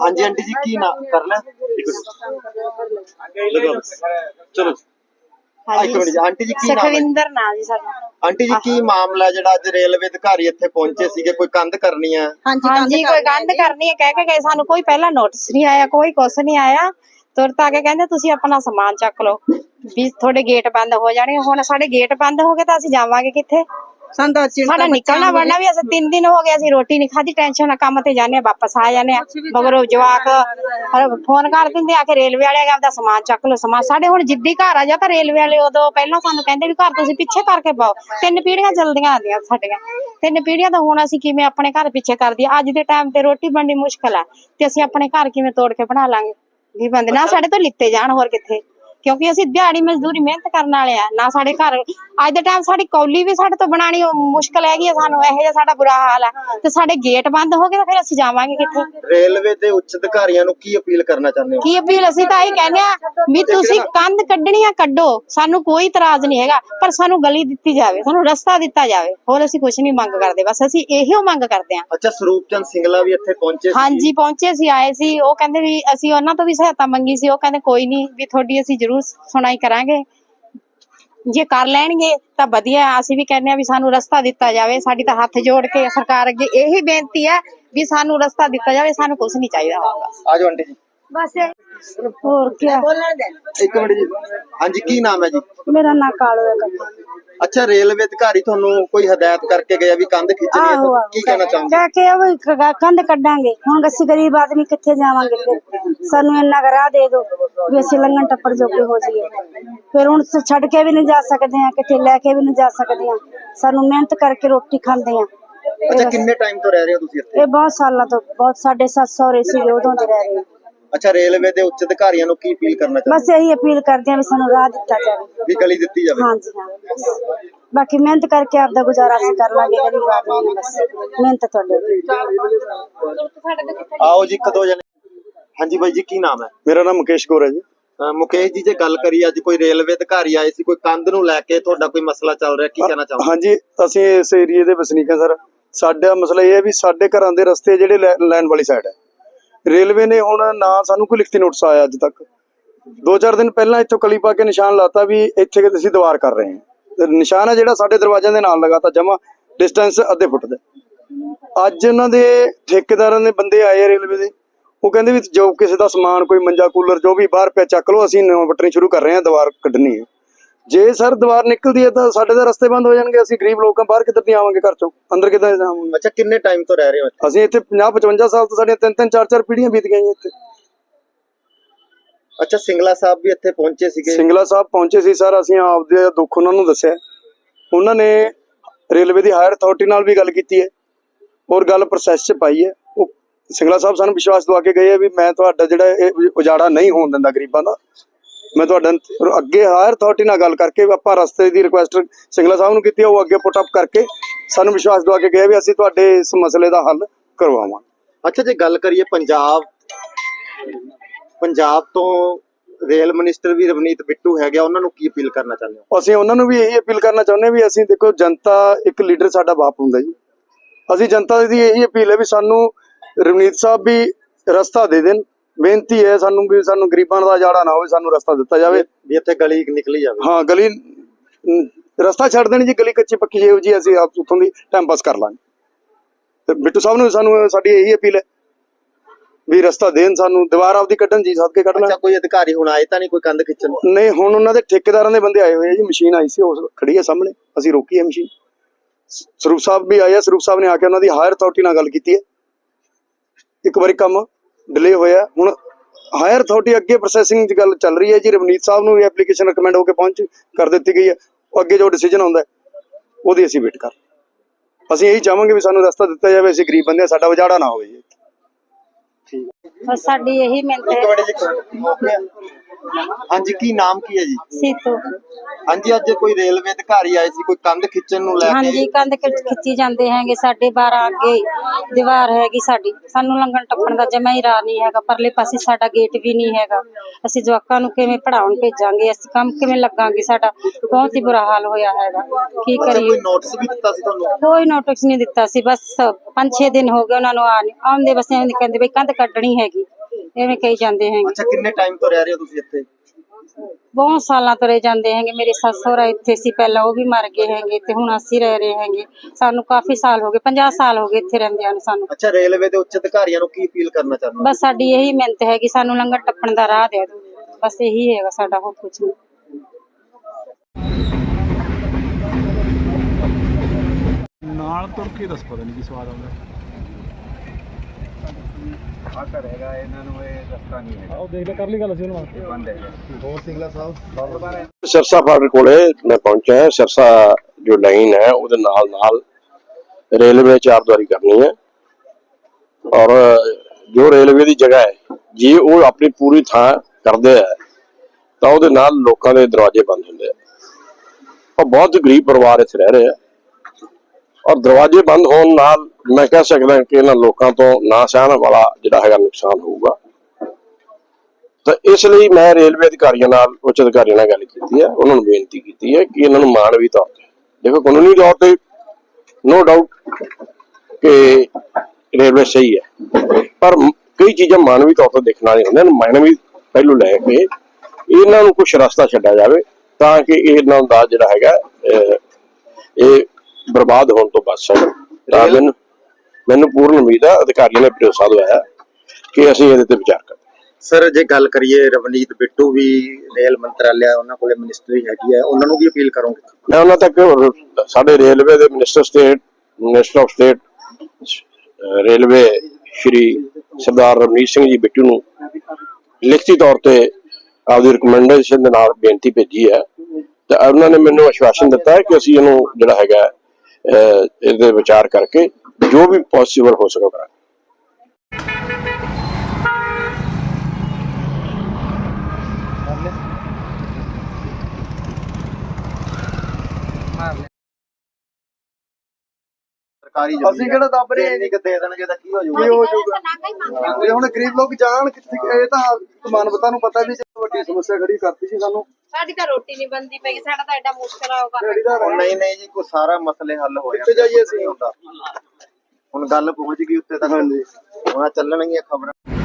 ਹਾਂਜੀ ਆਂਟੀ ਜੀ ਕੀ ਨਾ ਕਰ ਲੈ। ਚਲੋ। ਆ ਇੱਕ ਮਿੰਟ ਜੀ ਆਂਟੀ ਜੀ ਕੀ ਨਾਮ ਹੈ? ਸੁਖਵਿੰਦਰ ਨਾਂ ਜੀ ਸਾਡਾ। ਆਂਟੀ ਜੀ ਕੀ ਮਾਮਲਾ ਜਿਹੜਾ ਅੱਜ ਰੇਲਵੇ ਅਧਿਕਾਰੀ ਇੱਥੇ ਪਹੁੰਚੇ ਸੀਗੇ? ਕੋਈ ਕੰਧ ਕਰਨੀ ਹੈ ਹਾਂਜੀ ਕੋਈ ਗੰਦ ਕਰਨੀ ਹੈ ਕਹਿ ਕੇ ਗਏ ਸਾਨੂੰ ਕੋਈ ਪਹਿਲਾਂ ਨੋਟਿਸ ਨਹੀਂ ਆਇਆ ਕੋਈ ਕੁਛ ਨਹੀਂ ਆਇਆ। ਤੁਰਤ ਆ ਕੇ ਕਹਿੰਦੇ ਤੁਸੀਂ ਆਪਣਾ ਸਮਾਨ ਚੱਕ ਲਓ। ਵੀ ਤੁਹਾਡੇ ਗੇਟ ਬੰਦ ਹੋ ਜਾਣਗੇ ਹੁਣ ਸਾਡੇ ਗੇਟ ਬੰਦ ਹੋ ਗਏ ਤਾਂ ਅਸੀਂ ਜਾਵਾਂਗੇ ਕਿੱਥੇ? ਸੰਦਾ ਸਾਡਾ ਨਿਕਲਣਾ ਬਣਨਾ ਵੀ ਅਸੀਂ ਤਿੰਨ ਦਿਨ ਹੋ ਗਏ ਅਸੀਂ ਰੋਟੀ ਨਹੀਂ ਖਾਧੀ ਟੈਨਸ਼ਨ ਨਾਲ ਕੰਮ ਤੇ ਜਾਂਦੇ ਵਾਪਸ ਆ ਜਾਂਦੇ ਆ ਮਗਰੋਂ ਜਵਾਕ ਫੋਨ ਕਰ ਦਿੰਦੇ ਆ ਕਿ ਰੇਲਵੇ ਵਾਲੇ ਆ ਆਪਦਾ ਸਮਾਨ ਚੱਕ ਲਓ ਸਮਾਨ ਸਾਡੇ ਹੁਣ ਜਿੱਦੀ ਘਰ ਆ ਜਾ ਤਾਂ ਰੇਲਵੇ ਵਾਲੇ ਉਦੋਂ ਪਹਿਲਾਂ ਸਾਨੂੰ ਕਹਿੰਦੇ ਵੀ ਘਰ ਤੁਸੀਂ ਪਿੱਛੇ ਕਰਕੇ ਪਾਓ। ਤਿੰਨ ਪੀੜ੍ਹੀਆਂ ਜਲਦੀਆਂ ਆਉਂਦੀਆਂ ਸਾਡੀਆਂ। ਤਿੰਨ ਪੀੜ੍ਹੀਆਂ ਤਾਂ ਹੁਣ ਅਸੀਂ ਕਿਵੇਂ ਆਪਣੇ ਘਰ ਪਿੱਛੇ ਕਰ ਦਈਏ। ਅੱਜ ਦੇ ਟਾਈਮ ਤੇ ਰੋਟੀ ਬਣਨੀ ਮੁਸ਼ਕਲ ਆ ਤੇ ਅਸੀਂ ਆਪਣੇ ਘਰ ਕਿਵੇਂ ਤੋੜ ਕੇ ਬਣਾ ਲਾਂਗੇ? ਵੀ ਬੰਦੇ ਨਾ ਸਾਡੇ ਤੋਂ ਲਿੱਤੇ ਜਾਣ ਹੋਰ ਕਿੱਥੇ? ਕਿਉਂਕਿ ਅਸੀਂ ਦਿਹਾੜੀ ਮਜ਼ਦੂਰੀ ਮਿਹਨਤ ਕਰਨ ਵਾਲੇ ਆ ਨਾ ਸਾਡੇ ਘਰ। ਅੱਜ ਦੇ ਟਾਈਮ ਸਾਡੀ ਕੌਲੀ ਵੀ ਸਾਡੇ ਤੋਂ ਬਣਾਣੀ ਮੁਸ਼ਕਲ ਹੈਗੀ ਆ ਸਾਨੂੰ ਇਹੋ ਜਿਹਾ ਸਾਡਾ ਬੁਰਾ ਹਾਲ ਆ। ਤੇ ਸਾਡੇ ਗੇਟ ਬੰਦ ਹੋ ਗਏ ਤਾਂ ਫਿਰ ਅਸੀਂ ਜਾਵਾਂਗੇ ਕਿੱਥੇ? ਰੇਲਵੇ ਦੇ ਉੱਚ ਅਧਿਕਾਰੀਆਂ ਨੂੰ ਕੀ ਅਪੀਲ ਕਰਨਾ ਚਾਹੁੰਦੇ ਹੋ? ਕੀ ਅਪੀਲ? ਅਸੀਂ ਤਾਂ ਇਹ ਕਹਿੰਦੇ ਆ ਵੀ ਤੁਸੀਂ ਕੰਧ ਕੱਢਣੀ ਆ ਕੱਢੋ। ਸਾਨੂੰ ਕੋਈ ਇਤਰਾਜ਼ ਨਹੀਂ ਹੈਗਾ ਪਰ ਸਾਨੂੰ ਗਲੀ ਦਿੱਤੀ ਜਾਵੇ ਸਾਨੂੰ ਰਸਤਾ ਦਿੱਤਾ ਜਾਵੇ। ਹੋਰ ਅਸੀਂ ਕੁਝ ਨਹੀਂ ਮੰਗ ਕਰਦੇ ਬਸ ਅਸੀਂ ਇਹੋ ਮੰਗ ਕਰਦੇ ਆ। ਅੱਛਾ ਸਰੂਪ ਚੰਦ ਸਿੰਗਲਾ ਵੀ ਇੱਥੇ ਪਹੁੰਚੇ ਸੀ। ਹਾਂਜੀ ਪਹੁੰਚੇ ਸੀ ਆਏ ਸੀ। ਉਹ ਕਹਿੰਦੇ ਵੀ ਅਸੀਂ ਉਹਨਾਂ ਤੋਂ ਵੀ ਸਹਾਇਤਾ ਮੰਗੀ ਸੀ ਉਹ ਕਹਿੰਦੇ ਕੋਈ ਨਹੀਂ ਵੀ ਤੁਹਾਡੀ ਅਸੀਂ ਜ਼ਰੂਰ ਸੁਣਾਈ ਕਰਾਂਗੇ। ਜੇ ਕਰ ਲੈਣਗੇ ਤਾਂ ਵਧੀਆ। ਅਸੀਂ ਵੀ ਕਹਿੰਦੇ ਆ ਵੀ ਸਾਨੂੰ ਰਸਤਾ ਦਿੱਤਾ ਜਾਵੇ ਸਾਡੀ ਤਾਂ ਹੱਥ ਜੋੜ ਕੇ ਸਰਕਾਰ ਅੱਗੇ ਇਹੀ ਬੇਨਤੀ ਹੈ ਵੀ ਸਾਨੂੰ ਰਸਤਾ ਦਿੱਤਾ ਜਾਵੇ ਸਾਨੂੰ ਕੁਝ ਨਹੀਂ ਚਾਹੀਦਾ ਆਜੋ ਆਂਟੀ ਜੀ। ਬਸ ਹੋਰ ਕੀ ਇੱਕ ਮਿੰਟ ਜੀ। ਹਾਂਜੀ ਕੀ ਨਾਮ ਹੈ ਜੀ? ਮੇਰਾ ਨਾਂ ਕਾਲੂ ਹੈ ਅੱਛਾ ਰੇਲਵੇ ਅਧਿਕਾਰੀ ਤੁਹਾਨੂੰ ਕੋਈ ਹਦਾਇਤ ਕਰਕੇ ਗਿਆ ਵੀ ਕੰਧ ਖਿੱਚਣੀ ਹੈ ਕੀ ਕਹਿਣਾ ਚਾਹੁੰਦੇ ਕਹਿ ਕੇ ਉਹ ਕ- ਕੰਧ ਕੱਢਾਂਗੇ। ਹੁਣ ਅਸੀਂ ਗਰੀਬ ਆਦਮੀ ਕਿੱਥੇ ਜਾਵਾਂਗੇ ਫਿਰ? ਸਾਨੂੰ ਇੰਨਾ ਕੁ ਰਾਹ ਦੇ ਦਿਓ ਵੀ ਅਸੀਂ ਲੰਘਣ ਟੱਪੜ ਜੋਗੇ ਹੋ ਜਾਈਏ। ਫਿਰ ਹੁਣ ਛੱਡ ਕੇ ਵੀ ਨਹੀਂ ਜਾ ਸਕਦੇ ਆ ਕਿਤੇ ਲੈ ਕੇ ਵੀ ਨਹੀਂ ਜਾ ਸਕਦੇ ਆ ਸਾਨੂੰ ਮਿਹਨਤ ਕਰਕੇ ਰੋਟੀ ਖਾਂਦੇ ਆ ਅੱਛਾ ਕਿੰਨੇ ਟਾਈਮ ਤੋਂ ਰਹਿ ਰਹੇ ਹੋ ਤੁਸੀਂ ਇੱਥੇ? ਇਹ ਬਹੁਤ ਸਾਲਾਂ ਤੋਂ ਬਹੁਤ ਸਾਡੇ ਸੱਤ ਸਹੁਰੇ ਸੀਗੇ ਉਦੋਂ ਦੇ ਰਹਿ ਰਹੇ ਆ। ਅੱਛਾ ਰੇਲਵੇ ਦੇ ਉੱਚ ਅਧਿਕਾਰੀਆਂ ਨੂੰ ਕੀ ਅਪੀਲ ਕਰਨਾ ਚਾਹੁੰਦੇ ਬਸ ਇਹੀ ਅਪੀਲ ਕਰਦੇ ਆ ਵੀ ਸਾਨੂੰ ਰਾਹ ਦਿੱਤਾ ਜਾਵੇ। ਹੋ? ਵੀ ਗਲੀ ਦਿੱਤੀ ਜਾਵੇ। ਹਾਂਜੀ ਹਾਂ। ਬਾਕੀ ਮਿਹਨਤ ਕਰਕੇ ਆਪਦਾ ਗੁਜ਼ਾਰਾ ਅਸੀਂ ਕਰ ਲਾਂਗੇ ਗਰੀਬ ਆਦਮੀ ਨੇ ਬਸ। ਮਿਹਨਤ ਤੁਹਾਡੇ ਆਓ ਜੀ ਇੱਕ ਦੋ ਜਣੇ। ਹਾਂਜੀ ਬਾਈ ਜੀ ਕੀ ਨਾਮ ਹੈ? ਮੇਰਾ ਨਾਮ ਮੁਕੇਸ਼ ਗੌਰ ਹੈ ਜੀ। ਅਹ ਮੁਕੇਸ਼ ਜੀ ਜੇ ਗੱਲ ਕਰੀ ਅੱਜ ਕੋਈ ਰੇਲਵੇ ਅਧਿਕਾਰੀ ਆਏ ਸੀ ਕੋਈ ਕੰਧ ਨੂੰ ਲੈ ਕੇ ਤੁਹਾਡਾ ਕੋਈ ਮਸਲਾ ਚੱਲ ਰਿਹਾ ਕੀ ਕਹਿਣਾ ਚਾਹੋਗੇ? ਹਾਂਜੀ ਅਸੀਂ ਇਸ ਏਰੀਏ ਦੇ ਵਸਨੀਕ ਹਾਂ ਸਰ। ਸਾਡਾ ਮਸਲਾ ਇਹ ਹੈ ਵੀ ਸਾਡੇ ਘਰਾਂ ਦੇ ਰਸਤੇ ਜਿਹੜੇ ਲੈ- ਲੈਣ ਵਾਲੀ ਸਾਈਡ ਹੈ। ਰੇਲਵੇ ਨੇ ਹੁਣ ਨਾ ਸਾਨੂੰ ਕੋਈ ਲਿਖਤੀ ਨੋਟਿਸ ਆਇਆ ਅੱਜ ਤੱਕ। ਦੋ ਚਾਰ ਦਿਨ ਪਹਿਲਾਂ ਇੱਥੋਂ ਕਲੀ ਪਾ ਕੇ ਨਿਸ਼ਾਨ ਲਾਤਾ ਵੀ ਇੱਥੇ ਕਿ ਅਸੀਂ ਦੀਵਾਰ ਕਰ ਰਹੇ ਹਾਂ। ਨਿਸ਼ਾਨ ਹੈ ਜਿਹੜਾ ਸਾਡੇ ਦਰਵਾਜ਼ਿਆਂ ਦੇ ਨਾਲ ਲਗਾਤਾ ਜਮਾ ਡਿਸਟੈਂਸ ਅੱਧੇ ਫੁੱਟ ਦਾ। ਅੱਜ ਉਹਨਾਂ ਦੇ ਠੇਕੇਦਾਰਾਂ ਦੇ ਬੰਦੇ ਆਏ ਰੇਲਵੇ ਦੇ। ਉਹ ਕਹਿੰਦੇ ਵੀ ਜੋ ਕਿਸੇ ਦਾ ਸਮਾਨ ਕੋਈ ਮੰਜਾ ਕੂਲਰ ਜੋ ਵੀ ਬਾਹਰ ਪਿਆ ਚੱਕ ਲਓ ਅਸੀਂ ਨਵਾਂ ਵੱਟਣੀ ਸ਼ੁਰੂ ਕਰ ਰਹੇ ਹਾਂ ਦੀਵਾਰ ਕੱਢਣੀ ਹੈ। ਜੇ ਸਰ ਦੀਵਾਰ ਨਿਕਲਦੀ ਹੈ ਤਾਂ ਸਾਡੇ ਤਾਂ ਰਸਤੇ ਬੰਦ ਹੋ ਜਾਣਗੇ ਅਸੀਂ ਗਰੀਬ ਲੋਕਾਂ ਬਾਹਰ ਕਿੱਧਰ ਦੀ ਆਵਾਂਗੇ ਘਰ ਚੋਂ? ਅੰਦਰ ਕਿੱਦਾਂ ਜਾਵਾਂਗੇ? ਅੱਛਾ ਕਿੰਨੇ ਟਾਈਮ ਤੋਂ ਰਹਿ ਰਹੇ ਹੋ ਇੱਥੇ? ਅਸੀਂ ਇੱਥੇ 50 55 ਸਾਲ ਤੋਂ ਸਾਡੀਆਂ ਤਿੰਨ ਤਿੰਨ ਚਾਰ ਚਾਰ ਪੀੜ੍ਹੀਆਂ ਬੀਤ ਗਈਆਂ ਇੱਥੇ। ਅੱਛਾ ਸਿੰਗਲਾ ਸਾਹਿਬ ਵੀ ਇੱਥੇ ਪਹੁੰਚੇ ਸੀਗੇ। ਸਿੰਗਲਾ ਸਾਹਿਬ ਪਹੁੰਚੇ ਸੀ ਸਰ ਅਸੀਂ ਆਪਦੇ ਦੁੱਖ ਉਹਨਾਂ ਨੂੰ ਦੱਸਿਆ। ਉਹਨਾਂ ਨੇ ਰੇਲਵੇ ਦੀ ਹਾਇਰ ਅਥਾਰਟੀ ਨਾਲ ਵੀ ਗੱਲ ਕੀਤੀ ਹੈ। ਔਰ ਗੱਲ ਪ੍ਰੋਸੈਸ 'ਚ ਪਾਈ ਹੈ। ਸਿੰਗਲਾ ਸਾਹਿਬ ਸਾਨੂੰ ਵਿਸ਼ਵਾਸ ਦਵਾ ਕੇ ਗਏ ਆ ਵੀ ਮੈਂ ਤੁਹਾਡਾ ਜਿਹੜਾ ਇਹ ਉਜਾੜਾ ਨਹੀਂ ਹੋਣ ਦਿੰਦਾ ਗਰੀਬਾਂ ਦਾ। ਮੈਂ ਤੁਹਾਡਾ ਅੱਗੇ ਹਾਇਰ ਅਥਾਰਟੀ ਨਾਲ ਗੱਲ ਕਰਕੇ ਆਪਾਂ ਰਸਤੇ ਦੀ ਰਿਕੁਐਸਟ ਸਿੰਗਲਾ ਸਾਹਿਬ ਨੂੰ ਕੀਤੀ ਉਹ ਅੱਗੇ ਪੁੱਟ ਅਪ ਕਰਕੇ ਸਾਨੂੰ ਵਿਸ਼ਵਾਸ ਦਵਾ ਕੇ ਗਏ ਵੀ ਅਸੀਂ ਤੁਹਾਡੇ ਇਸ ਮਸਲੇ ਦਾ ਹੱਲ ਕਰਵਾਵਾਂਗੇ। ਅੱਛਾ ਜੇ ਗੱਲ ਕਰੀਏ ਪੰਜਾਬ ਪੰਜਾਬ ਤੋਂ ਰੇਲ ਮਿਨਿਸਟਰ ਵੀ ਰਵਨੀਤ ਬਿੱਟੂ ਹੈਗੇ ਉਹਨਾਂ ਨੂੰ ਕੀ ਅਪੀਲ ਕਰਨਾ ਚਾਹੁੰਦੇ ਹੋ? ਅਸੀਂ ਉਹਨਾਂ ਨੂੰ ਵੀ ਇਹੀ ਅਪੀਲ ਕਰਨਾ ਚਾਹੁੰਦੇ ਵੀ ਅਸੀਂ ਦੇਖੋ ਜਨਤਾ ਇੱਕ ਲੀਡਰ ਸਾਡਾ ਬਾਪ ਹੁੰਦਾ ਜੀ। ਅਸੀਂ ਜਨਤਾ ਦੀ ਇਹੀ ਅਪੀਲ ਹੈ ਵੀ ਸਾਨੂੰ ਰਵਨੀਤ ਸਾਹਿਬ ਵੀ ਰਸਤਾ ਦੇ ਦੇਣ। ਬੇਨਤੀ ਹੈ ਸਾਨੂੰ ਵੀ ਸਾਨੂੰ ਗਰੀਬਾਂ ਦਾ ਜਾੜਾ ਨਾ ਹੋਵੇ ਸਾਨੂੰ ਰਸਤਾ ਦਿੱਤਾ ਜਾਵੇ। ਵੀ ਇੱਥੇ ਗਲੀ ਨਿਕਲੀ ਜਾਵੇ। ਹਾਂ ਗਲੀ ਰਸਤਾ ਛੱਡ ਦੇਣ ਜੀ ਗਲੀ ਕੱਚੀ ਪੱਕੀ ਜਿਹੋ ਜੀ ਅਸੀਂ ਆਪ ਉੱਥੋਂ ਦੀ ਟਾਈਮ ਪਾਸ ਕਰ ਲਾਂਗੇ। ਤੇ ਬਿੱਟੂ ਸਾਹਿਬ ਨੂੰ ਸਾਨੂੰ ਸਾਡੀ ਇਹੀ ਅਪੀਲ ਹੈ ਵੀ ਰਸਤਾ ਦੇਣ ਸਾਨੂੰ ਦੀਵਾਰ ਆਪਦੀ ਕੱਢਣ ਜੀ ਸੱਦ ਕੇ ਕੱਢ ਲੈਣ ਅੱਛਾ ਕੋਈ ਅਧਿਕਾਰੀ ਹੁਣ ਆਏ ਤਾਂ ਨਹੀਂ ਕੋਈ ਕੰਧ ਖਿੱਚਣ? ਨਹੀਂ ਹੁਣ ਉਹਨਾਂ ਦੇ ਠੇਕੇਦਾਰਾਂ ਦੇ ਬੰਦੇ ਆਏ ਹੋਏ ਆ ਜੀ ਮਸ਼ੀਨ ਆਈ ਸੀ ਉਹ ਖੜੀ ਹੈ ਸਾਹਮਣੇ ਅਸੀਂ ਰੋਕੀ ਹੈ ਮਸ਼ੀਨ। ਸਰੂਪ ਸਾਹਿਬ ਵੀ ਆਏ ਆ ਸਰੂਪ ਸਾਹਿਬ ਨੇ ਆ ਕੇ ਉਹਨਾਂ ਦੀ ਹਾਇਰ ਅਥਾਰਟੀ ਨਾਲ ਗੱਲ ਕੀਤੀ ਹੈ। ਇੱਕ ਵਾਰੀ ਕੰਮ ਡਿਲੇ ਹੋਇਆ। ਹੁਣ ਹਾਇਰ ਅਥਾਰਟੀ ਅੱਗੇ ਪ੍ਰੋਸੈਸਿੰਗ ਦੀ ਗੱਲ ਚੱਲ ਰਹੀ ਹੈ ਜੀ। ਰਵਨੀਤ ਸਾਹਿਬ ਨੂੰ ਵੀ ਐਪਲੀਕੇਸ਼ਨ ਰეკਮੈਂਡ ਹੋ ਕੇ ਪਹੁੰਚ ਕਰ ਦਿੱਤੀ ਗਈ ਹੈ। ਉਹ ਅੱਗੇ ਜੋ ਡਿਸੀਜਨ ਆਉਂਦਾ ਉਹਦੀ ਅਸੀਂ ਵੇਟ ਕਰ ਅਸੀਂ ਇਹੀ ਚਾਹਾਂਗੇ ਵੀ ਸਾਨੂੰ ਰਸਤਾ ਦਿੱਤਾ ਜਾਵੇ ਅਸੀਂ ਗਰੀਬ ਬੰਦੇ ਸਾਡਾ ਵਿਚਾੜਾ ਨਾ ਹੋਵੇ ਜੀ। ਬਸ ਸਾਡੀ ਇਹੀ ਮਿਹਨਤ ਇੱਕ ਹੈ ਹਾਂਜੀ ਕੀ ਨਾਮ ਕੀ ਹੈ ਜੀ? ਸੀਤੋ। ਹਾਂਜੀ ਅੱਜ ਕੋਈ ਰੇਲਵੇ ਅਧਿਕਾਰੀ ਆਏ ਸੀ ਕੋਈ ਕੰਧ ਖਿੱਚਣ ਨੂੰ ਲੈ ਹਾਂਜੀ ਕੇ ਕੰਧ ਖਿੱਚ- ਖਿੱਚੀ ਜਾਂਦੇ ਹੈਗੇ ਸਾਡੇ 12 ਅੱਗੇ ਦੀਵਾਰ ਹੈਗੀ ਸਾਡੀ। ਸਾਨੂੰ ਲੰਘਣ ਟੱਪਣ ਦਾ ਜਮਾ ਹੀ ਰਾਹ ਨਹੀਂ ਹੈਗਾ ਪਰਲੇ ਪਾਸੇ ਸਾਡਾ ਗੇਟ ਵੀ ਨਹੀਂ ਹੈਗਾ। ਅਸੀਂ ਜਵਾਕਾਂ ਨੂੰ ਕਿਵੇਂ ਪੜਾਉਣ ਭੇਜਾਂਗੇ ਅਸੀਂ ਕੰਮ ਕਿਵੇਂ ਲੱਗਾਂਗੇ ਸਾਡਾ ਬਹੁਤ ਹੀ ਬੁਰਾ ਹਾਲ ਹੋਇਆ ਹੈਗਾ। ਕੀ ਅੱਛਾ ਕਰੀਏ? ਕੋਈ ਨੋਟਿਸ ਵੀ ਦਿੱਤਾ ਸੀ ਤੁਹਾਨੂੰ? ਕੋਈ ਨੋਟਿਸ ਨਹੀਂ ਦਿੱਤਾ ਸੀ ਬਸ 5-6 ਦਿਨ ਹੋ ਗਏ ਉਹਨਾਂ ਨੂੰ ਆ ਆਉਂਦੇ ਬਸ ਐਵੇਂ ਕਹਿੰਦੇ ਬਈ ਕੰਧ ਕੱਢਣੀ ਹੈਗੀ। ਐਵੇਂ ਕਹੀ ਜਾਂਦੇ ਹੈਗੇ। ਅੱਛਾ ਕਿੰਨੇ ਟਾਈਮ ਤੋਂ ਰਹਿ ਰਹੇ ਹੋ ਤੁਸੀਂ ਇੱਥੇ? ਬਹੁਤ ਸਾਲਾਂ ਤੋਂ ਰਹਿ ਜਾਂਦੇ ਹੈਗੇ। ਮੇਰੇ ਸੱਸ ਸਹੁਰਾ ਇੱਥੇ ਸੀ ਪਹਿਲਾਂ ਉਹ ਵੀ ਮਰ ਗਏ ਹੈਗੇ ਤੇ ਹੁਣ ਅਸੀਂ ਰਹਿ ਰਹੇ ਹੈਗੇ। ਸਾਨੂੰ ਕਾਫੀ ਸਾਲ ਹੋ ਗਏ 50 ਸਾਲ ਹੋ ਗਏ ਇੱਥੇ ਰਹਿੰਦਿਆਂ ਨੂੰ ਸਾਨੂੰ। ਅੱਛਾ ਰੇਲਵੇ ਦੇ ਉੱਚ ਅਧਿਕਾਰੀਆਂ ਨੂੰ ਕੀ ਅਪੀਲ ਕਰਨਾ ਚਾਹੁੰਦੇ ਹੋ? ਬਸ ਸਾਡੀ ਇਹੀ ਮਿਹਨਤ ਹੈ ਕਿ ਸਾਨੂੰ ਲੰਗਰ ਟੱਪਣ ਦਾ ਰਾਹ ਦੇ ਦਿਓ। ਬਸ ਇਹੀ ਹੈਗਾ ਸਾਡਾ ਹੋਰ ਕੁਝ ਨਹੀਂ। ਨਾਲ ਤੁਰ ਕੇ ਦੱਸ ਪਤਾ ਨਹੀਂ ਕੀ ਸਵਾਦ ਆਉਂਦਾ। ਆ ਕਰੇਗਾ ਇਹਨਾਂ ਨੂੰ ਇਹ ਰਸਤਾ ਨਹੀਂ ਹੈ ਉਹ ਦੇਖ ਲੈ ਕਰ ਲਈ ਗੱਲ ਸੀ ਉਹਨਾਂ ਨਾਲ। ਬੰਦ ਹੈ ਹੋਰ ਸਿੰਗਲਾ ਸਾਹਿਬ ਸਿਰਸਾ ਬਾਰਡਰ ਕੋਲੇ ਮੈਂ ਪਹੁੰਚਿਆ ਹਾਂ। ਸਿਰਸਾ ਜੋ ਲਾਈਨ ਹੈ ਉਹਦੇ ਨਾਲ ਨਾਲ ਰੇਲਵੇ ਚਾਰ ਦੁਆਰੀ ਕਰਨੀ ਹੈ। ਔਰ ਜੋ ਰੇਲਵੇ ਦੀ ਜਗ੍ਹਾ ਹੈ ਜੇ ਉਹ ਆਪਣੀ ਪੂਰੀ ਥਾਂ ਕਰਦੇ ਆ ਤਾਂ ਉਹਦੇ ਨਾਲ ਲੋਕਾਂ ਦੇ ਦਰਵਾਜ਼ੇ ਬੰਦ ਹੁੰਦੇ ਆ। ਔਰ ਬਹੁਤ ਗਰੀਬ ਪਰਿਵਾਰ ਇੱਥੇ ਰਹਿ ਰਹੇ ਆ। ਔਰ ਦਰਵਾਜ਼ੇ ਬੰਦ ਹੋਣ ਨਾਲ ਮੈਂ ਕਹਿ ਸਕਦਾ ਕਿ ਇਹਨਾਂ ਲੋਕਾਂ ਤੋਂ ਨਾ ਸਹਿਣ ਵਾਲਾ ਜਿਹੜਾ ਹੈਗਾ ਨੁਕਸਾਨ ਹੋਊਗਾ। ਤਾਂ ਇਸ ਲਈ ਮੈਂ ਰੇਲਵੇ ਅਧਿਕਾਰੀਆਂ ਨਾਲ ਉੱਚ ਅਧਿਕਾਰੀਆਂ ਨਾਲ ਗੱਲ ਕੀਤੀ ਹੈ। ਉਹਨਾਂ ਨੂੰ ਬੇਨਤੀ ਕੀਤੀ ਹੈ ਕਿ ਇਹਨਾਂ ਨੂੰ ਮਾਨਵੀ ਤੌਰ ਤੇ। ਦੇਖੋ ਕਾਨੂੰਨੀ ਤੌਰ ਤੇ ਨੋ ਡਾਊਟ ਕਿ ਰੇਲਵੇ ਸਹੀ ਹੈ। ਪਰ ਕਈ ਚੀਜ਼ਾਂ ਮਾਨਵੀ ਤੌਰ ਤੇ ਦੇਖਣ ਵਾਲੀਆਂ ਹੁੰਦੀਆਂ ਨੇ। ਮਾਨਵੀ ਪਹਿਲੂ ਲੈ ਕੇ ਇਹਨਾਂ ਨੂੰ ਕੁਝ ਰਸਤਾ ਛੱਡਿਆ ਜਾਵੇ ਤਾਂ ਕਿ ਇਹਨਾਂ ਦਾ ਜਿਹੜਾ ਹੈਗਾ ਇਹ ਬਰਬਾਦ ਹੋਣ ਤੋਂ ਬਚ ਸਕਣ। ਤਾਂ ਮੈਨੂੰ ਪੂਰਨ ਉਮੀਦ ਹੈ ਅਧਿਕਾਰੀਆਂ ਨੇ ਭਰੋਸਾ ਦਵਾਇਆ ਕਿ ਅਸੀਂ ਇਹਦੇ ਤੇ ਵਿਚਾਰ ਕਰਾਂਗੇ। ਸਰ ਜੇ ਗੱਲ ਕਰੀਏ ਰਵਨੀਤ ਬਿੱਟੂ ਵੀ ਰੇਲ ਮੰਤਰਾਲਿਆ ਉਹਨਾਂ ਕੋਲੇ ਮਿਨਿਸਟਰੀ ਹੈਗੀ ਹੈ ਉਹਨਾਂ ਨੂੰ ਵੀ ਅਪੀਲ ਕਰੋਗੇ? ਮੈਂ ਉਹਨਾਂ ਤੱਕ ਸਾਡੇ ਰੇਲਵੇ ਦੇ minister state minister of state railway Shri Sardar Ravneet Singh ji Bittu ਨੂੰ ਲਿਖਤੀ ਤੌਰ ਤੇ ਆਪਦੀ ਰਿਕਮੈਂਡੇਸ਼ਨ ਦੇ ਨਾਲ ਬੇਨਤੀ ਭੇਜੀ ਹੈ। ਤੇ ਉਹਨਾਂ ਨੇ ਮੈਨੂੰ ਆਸ਼ਵਾਸਨ ਦਿੱਤਾ ਹੈ ਕਿ ਅਸੀਂ ਇਹਨੂੰ ਜਿਹੜਾ ਹੈਗਾ ਇਹਦੇ ਵਿਚਾਰ ਕਰਕੇ ਜੋ ਵੀ ਪੋਸੀਬਲ ਹੋ ਸਕਦਾ ਕਰਾਂਗੇ ਸਰਕਾਰੀ ਜ਼ਮੀਨ ਅਸੀਂ ਕਿਹੜਾ ਦੱਬ ਰਹੇ ਹਾਂ? ਇੰਨੀ ਕੁ ਦੇ ਦੇਣਗੇ ਤਾਂ ਕੀ ਹੋ ਕੀ ਜਾਊਗਾ? ਹੋ ਜਾਊਗਾ ਜੇ ਹੁਣ ਗਰੀਬ ਲੋਕ ਜਾਣ ਕਿੱਥੇ ਇਹ ਤਾਂ ਮਾਨਵਤਾ ਨੂੰ ਪਤਾ ਵੀ ਜੇ ਵੱਡੀ ਸਮੱਸਿਆ ਖੜੀ ਕਰਤੀ ਸੀ ਸਾਨੂੰ। ਸਾਡੀ ਤਾਂ ਰੋਟੀ ਨਹੀਂ ਬੰਦੀ ਪਈ ਸਾਡਾ ਤਾਂ ਐਡਾ ਮੁਸ਼ਕਲ ਨਹੀਂ ਨਹੀਂ ਜੀ ਕੋਈ ਸਾਰਾ ਮਸਲੇ ਹੱਲ ਹੋ ਕਿੱਥੇ ਜਾਂਦੇ ਜਾਈਏ ਅਸੀਂ? ਹੁੰਦਾ। ਹੁਣ ਗੱਲ ਪਹੁੰਚ ਗਈ ਉੱਤੇ ਤੱਕ। ਹੁਣ ਚੱਲਣਗੀਆਂ ਖਬਰਾਂ